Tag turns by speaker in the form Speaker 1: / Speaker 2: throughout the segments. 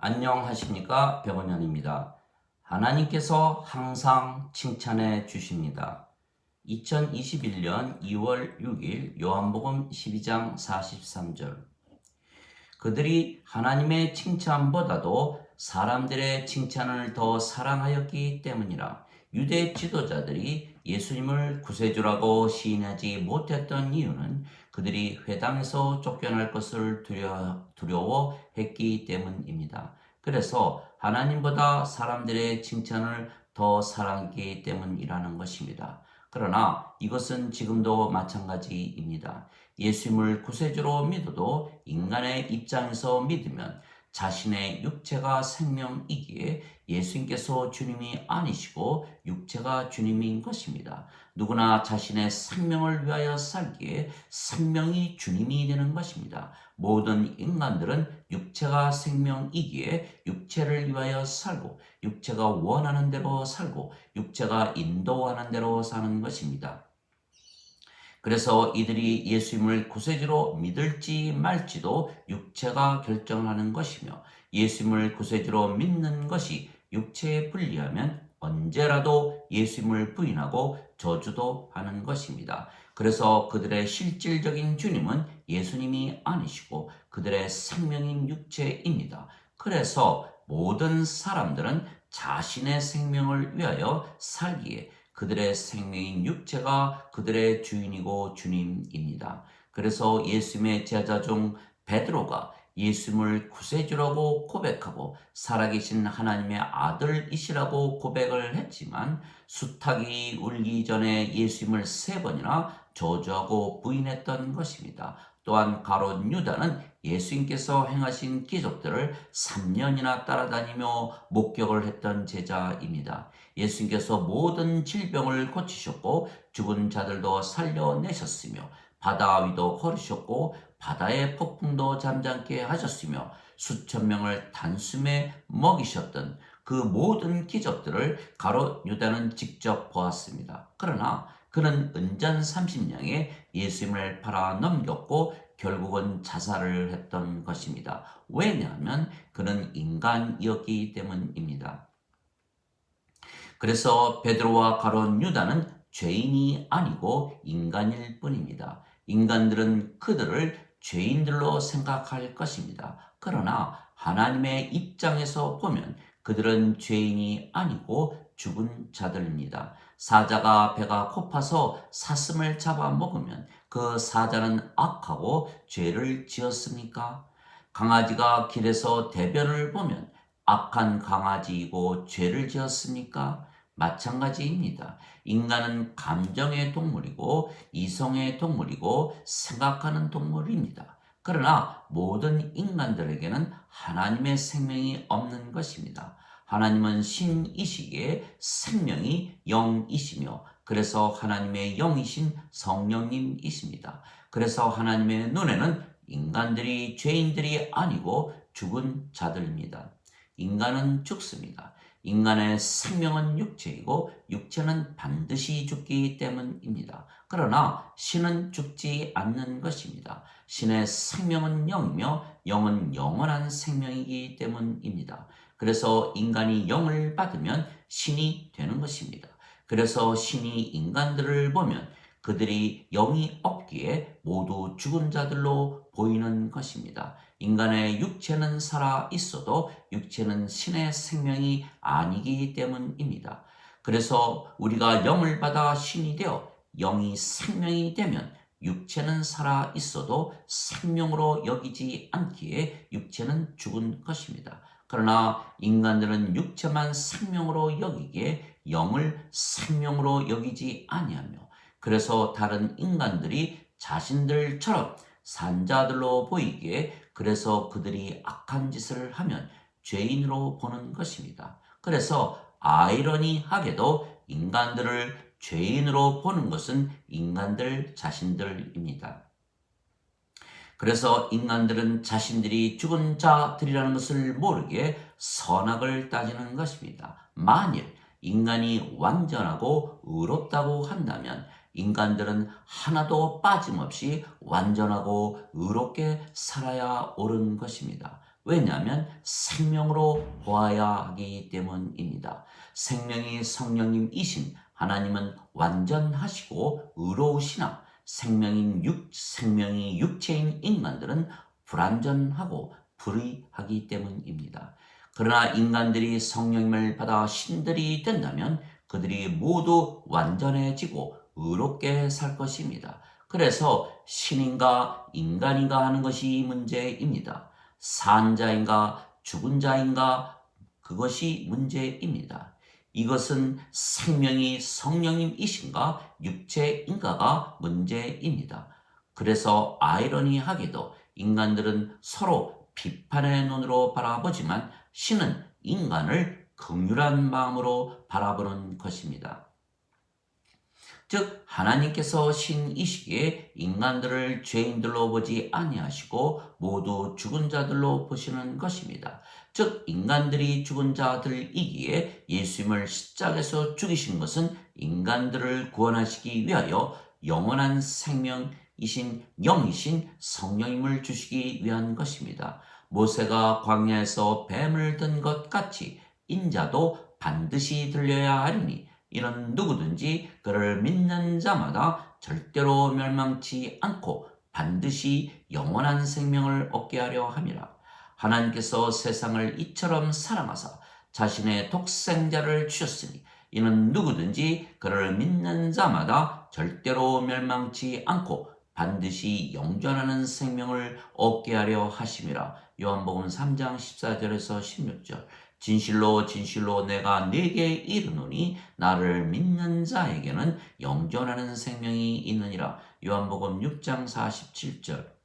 Speaker 1: 안녕하십니까 백원현입니다. 하나님께서 항상 칭찬해 주십니다. 2021년 2월 6일 요한복음 12장 43절 그들이 하나님의 칭찬보다도 사람들의 칭찬을 더 사랑하였기 때문이라 유대 지도자들이 예수님을 구세주라고 시인하지 못했던 이유는 그들이 회당에서 쫓겨날 것을 두려, 두려워 했기 때문입니다. 그래서 하나님보다 사람들의 칭찬을 더 사랑하기 때문이라는 것입니다. 그러나 이것은 지금도 마찬가지입니다. 예수님을 구세주로 믿어도 인간의 입장에서 믿으면 자신의 육체가 생명이기에 예수님께서 주님이 아니시고 육체가 주님인 것입니다. 누구나 자신의 생명을 위하여 살기에 생명이 주님이 되는 것입니다. 모든 인간들은 육체가 생명이기에 육체를 위하여 살고 육체가 원하는 대로 살고 육체가 인도하는 대로 사는 것입니다. 그래서 이들이 예수님을 구세주로 믿을지 말지도 육체가 결정하는 것이며 예수님을 구세주로 믿는 것이 육체에 불리하면 언제라도 예수님을 부인하고 저주도 하는 것입니다. 그래서 그들의 실질적인 주님은 예수님이 아니시고 그들의 생명인 육체입니다. 그래서 모든 사람들은 자신의 생명을 위하여 살기에 그들의 생명인 육체가 그들의 주인이고 주님입니다. 그래서 예수님의 제자 중 베드로가 예수님을 구세주라고 고백하고 살아계신 하나님의 아들이시라고 고백을 했지만 수탉이 울기 전에 예수님을 세 번이나 저주하고 부인했던 것입니다. 또한 가롯 유다는 예수님께서 행하신 기적들을 3년이나 따라다니며 목격을 했던 제자입니다. 예수님께서 모든 질병을 고치셨고 죽은 자들도 살려내셨으며 바다 위도 걸으셨고 바다의 폭풍도 잠잠게 하셨으며 수천 명을 단숨에 먹이셨던 그 모든 기적들을 가롯 유다는 직접 보았습니다. 그러나 그는 은전 30냥에 예수님을 팔아 넘겼고 결국은 자살을 했던 것입니다. 왜냐하면 그는 인간이었기 때문입니다. 그래서 베드로와 가론 유다는 죄인이 아니고 인간일 뿐입니다. 인간들은 그들을 죄인들로 생각할 것입니다. 그러나 하나님의 입장에서 보면 그들은 죄인이 아니고 죽은 자들입니다. 사자가 배가 고파서 사슴을 잡아 먹으면 그 사자는 악하고 죄를 지었습니까? 강아지가 길에서 대변을 보면 악한 강아지이고 죄를 지었습니까? 마찬가지입니다. 인간은 감정의 동물이고 이성의 동물이고 생각하는 동물입니다. 그러나 모든 인간들에게는 하나님의 생명이 없는 것입니다. 하나님은 신이시기에 생명이 영이시며 그래서 하나님의 영이신 성령님이십니다. 그래서 하나님의 눈에는 인간들이 죄인들이 아니고 죽은 자들입니다. 인간은 죽습니다. 인간의 생명은 육체이고 육체는 반드시 죽기 때문입니다. 그러나 신은 죽지 않는 것입니다. 신의 생명은 영이며 영은 영원한 생명이기 때문입니다. 그래서 인간이 영을 받으면 신이 되는 것입니다. 그래서 신이 인간들을 보면 그들이 영이 없기에 모두 죽은 자들로 보이는 것입니다. 인간의 육체는 살아 있어도 육체는 신의 생명이 아니기 때문입니다. 그래서 우리가 영을 받아 신이 되어 영이 생명이 되면 육체는 살아 있어도 생명으로 여기지 않기에 육체는 죽은 것입니다. 그러나 인간들은 육체만 생명으로 여기기에 영을 생명으로 여기지 아니하며 그래서 다른 인간들이 자신들처럼 산자들로 보이기에 그래서 그들이 악한 짓을 하면 죄인으로 보는 것입니다. 그래서 아이러니하게도 인간들을 죄인으로 보는 것은 인간들 자신들입니다. 그래서 인간들은 자신들이 죽은 자들이라는 것을 모르게 선악을 따지는 것입니다. 만일 인간이 완전하고 의롭다고 한다면 인간들은 하나도 빠짐없이 완전하고 의롭게 살아야 옳은 것입니다. 왜냐하면 생명으로 보아야 하기 때문입니다. 생명이 성령님이신 하나님은 완전하시고 의로우시나 생명인 육, 생명이 육체인 인간들은 불완전하고 불의하기 때문입니다. 그러나 인간들이 성령님을 받아 신들이 된다면 그들이 모두 완전해지고 의롭게 살 것입니다. 그래서 신인가 인간인가 하는 것이 문제입니다. 산 자인가 죽은 자인가 그것이 문제입니다. 이것은 생명이 성령님이신가 육체인가가 문제입니다. 그래서 아이러니하게도 인간들은 서로 비판의 눈으로 바라보지만 신은 인간을 긍휼한 마음으로 바라보는 것입니다. 즉 하나님께서 신이시기에 인간들을 죄인들로 보지 아니하시고 모두 죽은 자들로 보시는 것입니다. 즉 인간들이 죽은 자들이기에 예수님을 십자가에서 죽이신 것은 인간들을 구원하시기 위하여 영원한 생명이신 영이신 성령임을 주시기 위한 것입니다. 모세가 광야에서 뱀을 든 것 같이 인자도 반드시 들려야 하리니 이는 누구든지 그를 믿는 자마다 절대로 멸망치 않고 반드시 영원한 생명을 얻게 하려 함이라. 하나님께서 세상을 이처럼 사랑하사 자신의 독생자를 주셨으니 이는 누구든지 그를 믿는 자마다 절대로 멸망치 않고 반드시 영존하는 생명을 얻게 하려 하심이라. 요한복음 3장 14절에서 16절. 진실로 진실로 내가 네게 이르노니 나를 믿는 자에게는 영존하는 생명이 있느니라. 요한복음 6장 47절.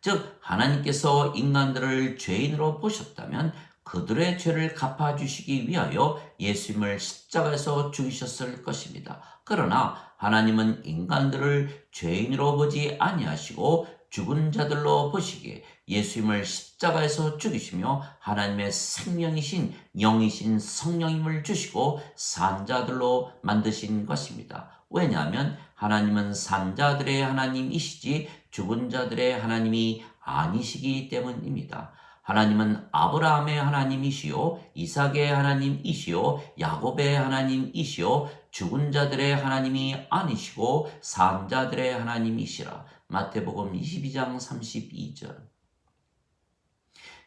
Speaker 1: 즉 하나님께서 인간들을 죄인으로 보셨다면 그들의 죄를 갚아주시기 위하여 예수님을 십자가에서 죽이셨을 것입니다. 그러나 하나님은 인간들을 죄인으로 보지 아니하시고 죽은 자들로 보시기에 예수님을 십자가에서 죽이시며 하나님의 생명이신 영이신 성령임을 주시고 산자들로 만드신 것입니다. 왜냐하면 하나님은 산자들의 하나님이시지 죽은 자들의 하나님이 아니시기 때문입니다. 하나님은 아브라함의 하나님이시요 이삭의 하나님이시요 야곱의 하나님이시요 죽은 자들의 하나님이 아니시고 산 자들의 하나님이시라. 마태복음 22장 32절.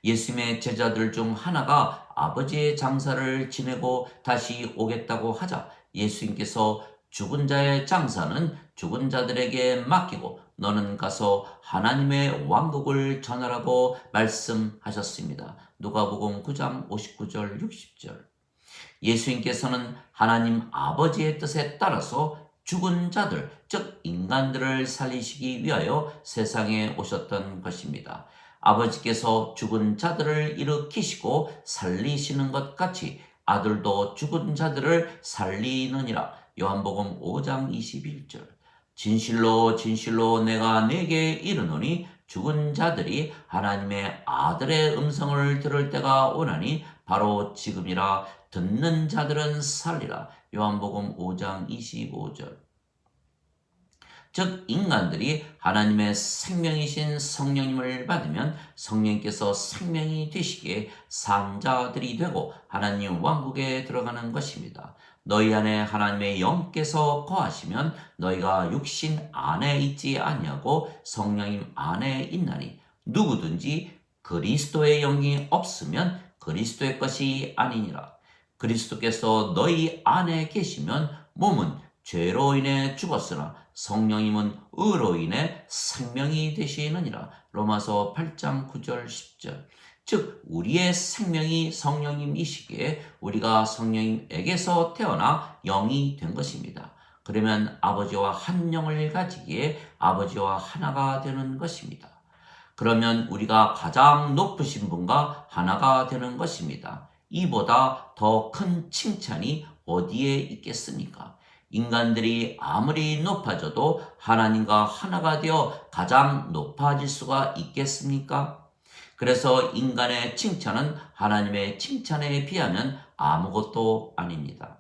Speaker 1: 예수님의 제자들 중 하나가 아버지의 장사를 지내고 다시 오겠다고 하자 예수님께서 죽은 자의 장사는 죽은 자들에게 맡기고 너는 가서 하나님의 왕국을 전하라고 말씀하셨습니다. 누가복음 9장 59절 60절. 예수님께서는 하나님 아버지의 뜻에 따라서 죽은 자들, 즉 인간들을 살리시기 위하여 세상에 오셨던 것입니다. 아버지께서 죽은 자들을 일으키시고 살리시는 것 같이 아들도 죽은 자들을 살리느니라. 요한복음 5장 21절. 진실로 진실로 내가 내게 이르노니 죽은 자들이 하나님의 아들의 음성을 들을 때가 오나니 바로 지금이라 듣는 자들은 살리라. 요한복음 5장 25절. 즉 인간들이 하나님의 생명이신 성령님을 받으면 성령께서 생명이 되시기에 산자들이 되고 하나님 왕국에 들어가는 것입니다. 너희 안에 하나님의 영께서 거하시면 너희가 육신 안에 있지 아니하고 성령님 안에 있나니 누구든지 그리스도의 영이 없으면 그리스도의 것이 아니니라. 그리스도께서 너희 안에 계시면 몸은 죄로 인해 죽었으나 성령님은 의로 인해 생명이 되시느니라. 로마서 8장 9절 10절. 즉 우리의 생명이 성령님이시기에 우리가 성령님에게서 태어나 영이 된 것입니다. 그러면 아버지와 한 영을 가지기에 아버지와 하나가 되는 것입니다. 그러면 우리가 가장 높으신 분과 하나가 되는 것입니다. 이보다 더 큰 칭찬이 어디에 있겠습니까? 인간들이 아무리 높아져도 하나님과 하나가 되어 가장 높아질 수가 있겠습니까? 그래서 인간의 칭찬은 하나님의 칭찬에 비하면 아무것도 아닙니다.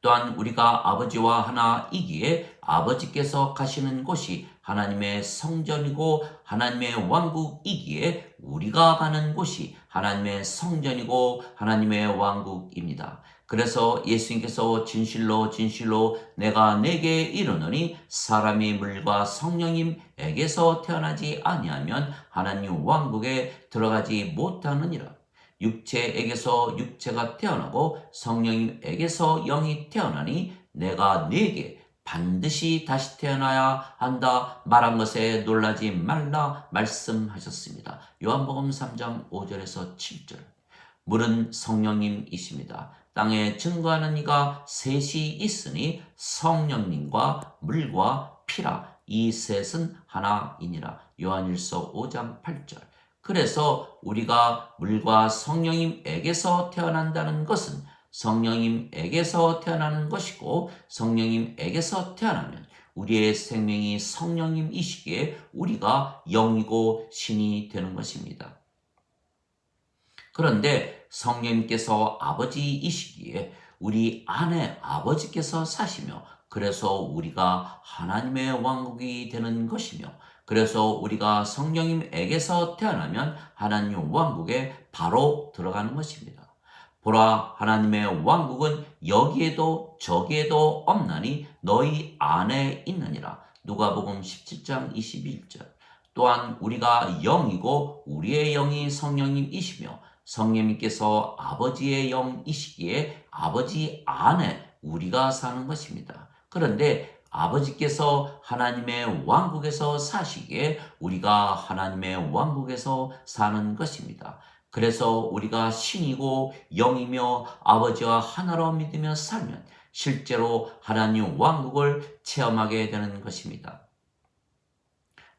Speaker 1: 또한 우리가 아버지와 하나이기에 아버지께서 가시는 곳이 하나님의 성전이고 하나님의 왕국이기에 우리가 가는 곳이 하나님의 성전이고 하나님의 왕국입니다. 그래서 예수님께서 진실로 진실로 내가 내게 이르노니 사람이 물과 성령님에게서 태어나지 아니하면 하나님 왕국에 들어가지 못하느니라. 육체에게서 육체가 태어나고 성령님에게서 영이 태어나니 내가 네게 반드시 다시 태어나야 한다 말한 것에 놀라지 말라 말씀하셨습니다. 요한복음 3장 5절에서 7절. 물은 성령님이십니다. 땅에 증거하는 이가 셋이 있으니 성령님과 물과 피라 이 셋은 하나이니라. 요한일서 5장 8절. 그래서 우리가 물과 성령님에게서 태어난다는 것은 성령님에게서 태어나는 것이고 성령님에게서 태어나면 우리의 생명이 성령님이시기에 우리가 영이고 신이 되는 것입니다. 그런데 성령님께서 아버지이시기에 우리 안에 아버지께서 사시며 그래서 우리가 하나님의 왕국이 되는 것이며 그래서 우리가 성령님에게서 태어나면 하나님 왕국에 바로 들어가는 것입니다. 보라 하나님의 왕국은 여기에도 저기에도 없나니 너희 안에 있느니라. 누가복음 17장 21절. 또한 우리가 영이고 우리의 영이 성령님이시며 성령님께서 아버지의 영이시기에 아버지 안에 우리가 사는 것입니다. 그런데 아버지께서 하나님의 왕국에서 사시기에 우리가 하나님의 왕국에서 사는 것입니다. 그래서 우리가 신이고 영이며 아버지와 하나로 믿으며 살면 실제로 하나님 왕국을 체험하게 되는 것입니다.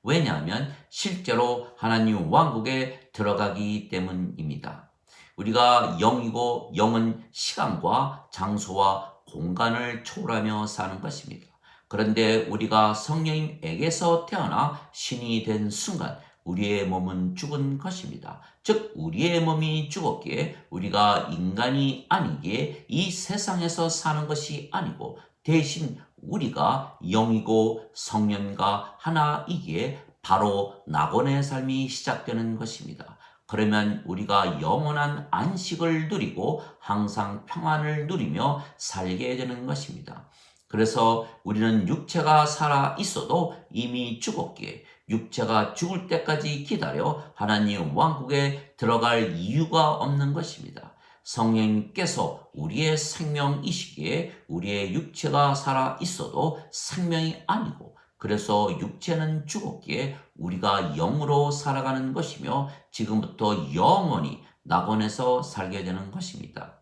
Speaker 1: 왜냐하면 실제로 하나님 왕국에 들어가기 때문입니다. 우리가 영이고 영은 시간과 장소와 공간을 초월하며 사는 것입니다. 그런데 우리가 성령님에게서 태어나 신이 된 순간 우리의 몸은 죽은 것입니다. 즉 우리의 몸이 죽었기에 우리가 인간이 아니기에 이 세상에서 사는 것이 아니고 대신 우리가 영이고 성령과 하나이기에 바로 낙원의 삶이 시작되는 것입니다. 그러면 우리가 영원한 안식을 누리고 항상 평안을 누리며 살게 되는 것입니다. 그래서 우리는 육체가 살아 있어도 이미 죽었기에 육체가 죽을 때까지 기다려 하나님 왕국에 들어갈 이유가 없는 것입니다. 성령님께서 우리의 생명이시기에 우리의 육체가 살아 있어도 생명이 아니고 그래서 육체는 죽었기에 우리가 영으로 살아가는 것이며 지금부터 영원히 낙원에서 살게 되는 것입니다.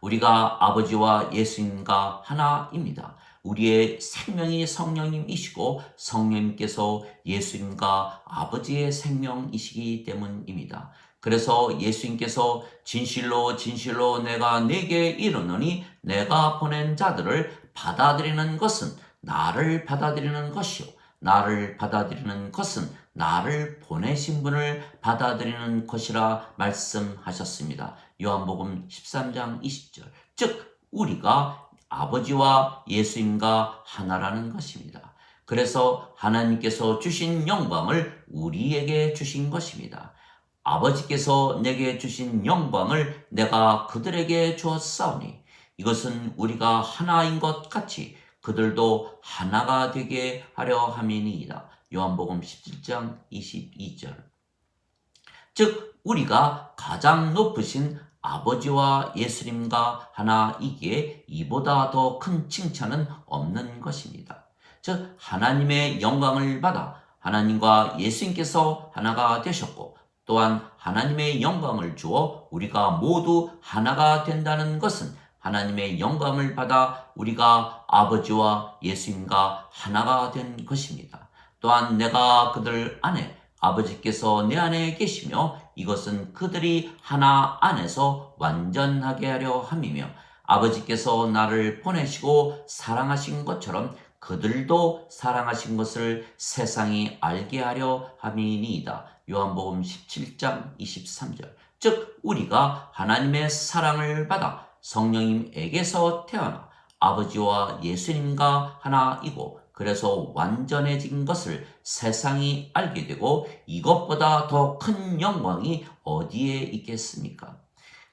Speaker 1: 우리가 아버지와 예수님과 하나입니다. 우리의 생명이 성령님이시고 성령님께서 예수님과 아버지의 생명이시기 때문입니다. 그래서 예수님께서 진실로 진실로 내가 내게 이르노니 내가 보낸 자들을 받아들이는 것은 나를 받아들이는 것이요. 나를 받아들이는 것은 나를 보내신 분을 받아들이는 것이라 말씀하셨습니다. 요한복음 13장 20절. 즉, 우리가 아버지와 예수님과 하나라는 것입니다. 그래서 하나님께서 주신 영광을 우리에게 주신 것입니다. 아버지께서 내게 주신 영광을 내가 그들에게 주었사오니 이것은 우리가 하나인 것 같이 그들도 하나가 되게 하려 함이니이다. 요한복음 17장 22절. 즉 우리가 가장 높으신 아버지와 예수님과 하나이기에 이보다 더 큰 칭찬은 없는 것입니다. 즉 하나님의 영광을 받아 하나님과 예수님께서 하나가 되셨고 또한 하나님의 영광을 주어 우리가 모두 하나가 된다는 것은 하나님의 영광을 받아 우리가 아버지와 예수님과 하나가 된 것입니다. 또한 내가 그들 안에 아버지께서 내 안에 계시며 이것은 그들이 하나 안에서 완전하게 하려 함이며 아버지께서 나를 보내시고 사랑하신 것처럼 그들도 사랑하신 것을 세상이 알게 하려 함이니이다. 요한복음 17장 23절. 즉 우리가 하나님의 사랑을 받아 성령님에게서 태어나 아버지와 예수님과 하나이고 그래서 완전해진 것을 세상이 알게 되고 이것보다 더 큰 영광이 어디에 있겠습니까?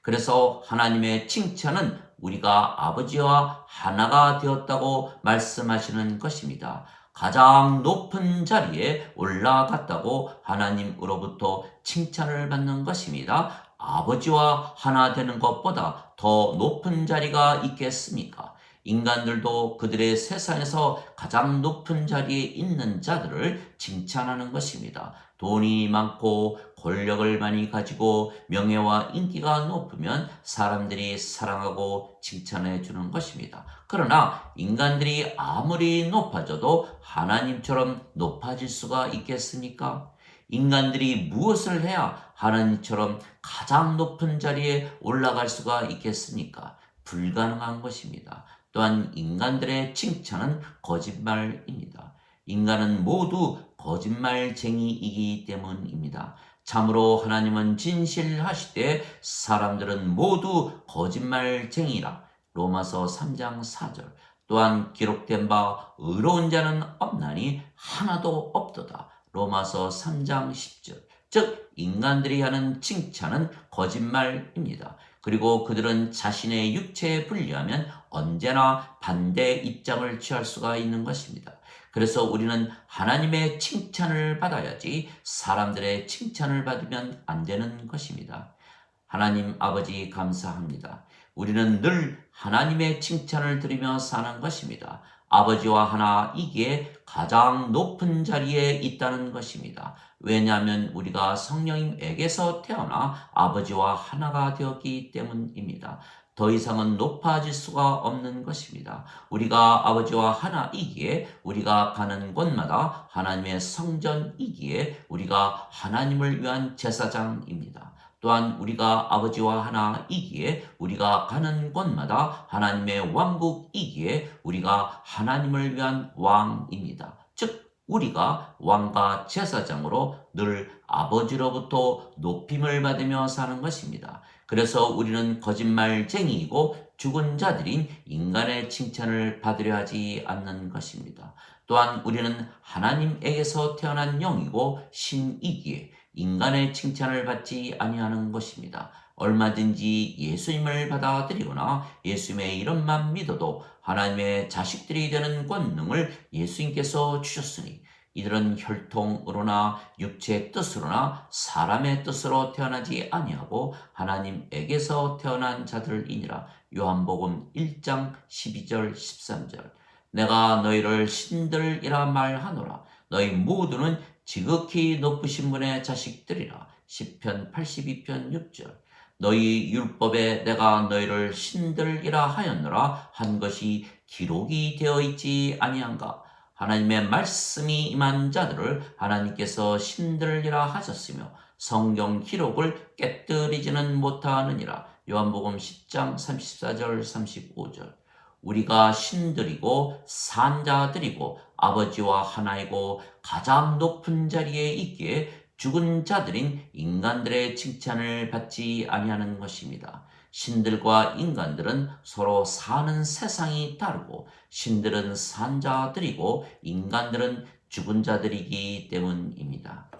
Speaker 1: 그래서 하나님의 칭찬은 우리가 아버지와 하나가 되었다고 말씀하시는 것입니다. 가장 높은 자리에 올라갔다고 하나님으로부터 칭찬을 받는 것입니다. 아버지와 하나 되는 것보다 더 높은 자리가 있겠습니까? 인간들도 그들의 세상에서 가장 높은 자리에 있는 자들을 칭찬하는 것입니다. 돈이 많고 권력을 많이 가지고 명예와 인기가 높으면 사람들이 사랑하고 칭찬해 주는 것입니다. 그러나 인간들이 아무리 높아져도 하나님처럼 높아질 수가 있겠습니까? 인간들이 무엇을 해야 하나님처럼 가장 높은 자리에 올라갈 수가 있겠습니까? 불가능한 것입니다. 또한 인간들의 칭찬은 거짓말입니다. 인간은 모두 거짓말쟁이이기 때문입니다. 참으로 하나님은 진실하시되 사람들은 모두 거짓말쟁이라. 로마서 3장 4절. 또한 기록된 바 의로운 자는 없나니 하나도 없도다. 로마서 3장 10절. 즉 인간들이 하는 칭찬은 거짓말입니다. 그리고 그들은 자신의 육체에 불리하면 언제나 반대 입장을 취할 수가 있는 것입니다. 그래서 우리는 하나님의 칭찬을 받아야지 사람들의 칭찬을 받으면 안 되는 것입니다. 하나님 아버지 감사합니다. 우리는 늘 하나님의 칭찬을 들으며 사는 것입니다. 아버지와 하나이기에 가장 높은 자리에 있다는 것입니다. 왜냐하면 우리가 성령님에게서 태어나 아버지와 하나가 되었기 때문입니다. 더 이상은 높아질 수가 없는 것입니다. 우리가 아버지와 하나이기에 우리가 가는 곳마다 하나님의 성전이기에 우리가 하나님을 위한 제사장입니다. 또한 우리가 아버지와 하나이기에 우리가 가는 곳마다 하나님의 왕국이기에 우리가 하나님을 위한 왕입니다. 즉 우리가 왕과 제사장으로 늘 아버지로부터 높임을 받으며 사는 것입니다. 그래서 우리는 거짓말쟁이이고 죽은 자들인 인간의 칭찬을 받으려 하지 않는 것입니다. 또한 우리는 하나님에게서 태어난 영이고 신이기에 인간의 칭찬을 받지 아니하는 것입니다. 얼마든지 예수님을 받아들이거나 예수님의 이름만 믿어도 하나님의 자식들이 되는 권능을 예수님께서 주셨으니 이들은 혈통으로나 육체의 뜻으로나 사람의 뜻으로 태어나지 아니하고 하나님에게서 태어난 자들이니라. 요한복음 1장 12절 13절. 내가 너희를 신들이라 말하노라. 너희 모두는 지극히 높으신 분의 자식들이라. 10편 82편 6절. 너희 율법에 내가 너희를 신들이라 하였노라 한 것이 기록이 되어 있지 아니한가? 하나님의 말씀이 임한 자들을 하나님께서 신들이라 하셨으며 성경 기록을 깨뜨리지는 못하느니라. 요한복음 10장 34절 35절. 우리가 신들이고 산자들이고 아버지와 하나이고 가장 높은 자리에 있기에 죽은 자들인 인간들의 칭찬을 받지 아니하는 것입니다. 신들과 인간들은 서로 사는 세상이 다르고 신들은 산자들이고 인간들은 죽은 자들이기 때문입니다.